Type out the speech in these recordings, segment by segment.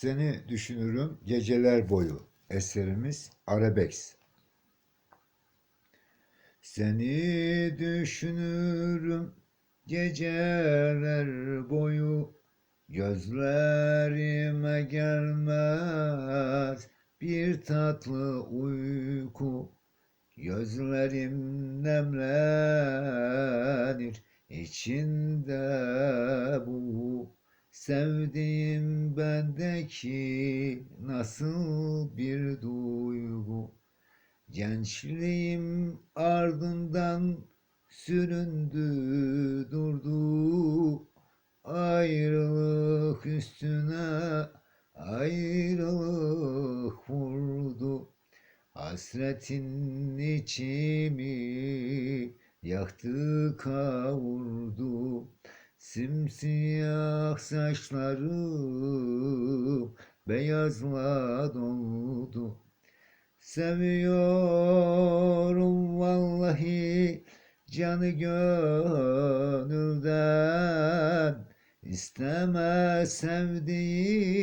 Seni düşünürüm geceler boyu. Eserimiz Arabex. Seni düşünürüm geceler boyu. Gözlerime gelmez bir tatlı uyku. Gözlerim nemlenir içinde bu sevdiğim bendeki nasıl bir duygu. Gençliğim ardından süründü durdu. Ayrılık üstüne ayrılık vurdu. Hasretin içimi yaktı kavurdu. Simsiyah saçlarım beyazla doldu. Seviyorum vallahi canı gönülden. İsteme sevdiğim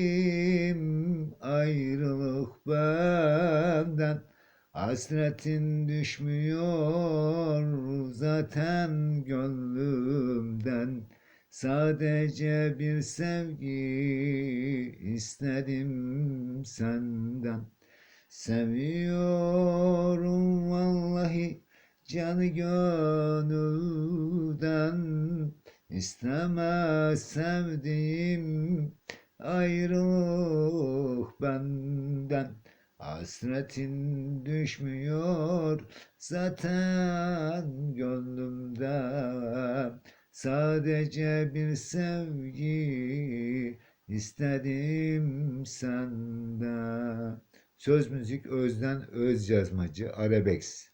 ayrılık benden. Hasretin düşmüyor zaten gönlümden. Sadece bir sevgi istedim senden. Seviyorum vallahi canı gönülden. İsteme sevdiğim ayrılık benden. Hasretin düşmüyor zaten gönlümden. Sadece bir sevgi istedim senden. Söz müzik Özden Öz Yazmacı Arabex.